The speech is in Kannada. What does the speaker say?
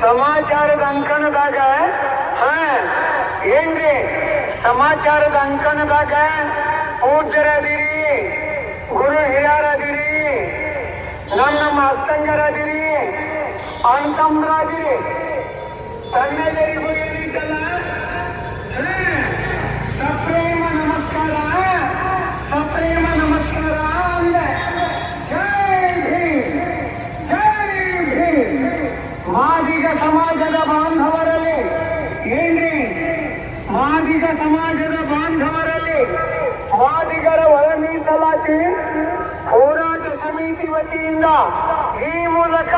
ಸಮಾಚಾರದ ಅಂಕಣದಾಗ ಹ ಏನ್ರಿ? ಸಮಾಚಾರದ ಅಂಕಣದಾಗ ಪೂಜ್ಯರದಿರಿ ಗುರು ಹಿರಿಯರದಿರಿ ನಮ್ಮ ಅಸ್ತಂಗರದಿರಿ ಅಂತಮ್ರದಿರಿ ಮಾದಿಗ ಸಮಾಜದ ಬಾಂಧವರಲ್ಲಿ, ಏನ್ರಿ? ಮಾದಿಗ ಸಮಾಜದ ಬಾಂಧವರಲ್ಲಿ ಮಾದಿಗರ ಒಳ ಮೀಸಲಾತಿ ಹೋರಾಟ ಸಮಿತಿ ವತಿಯಿಂದ ಈ ಮೂಲಕ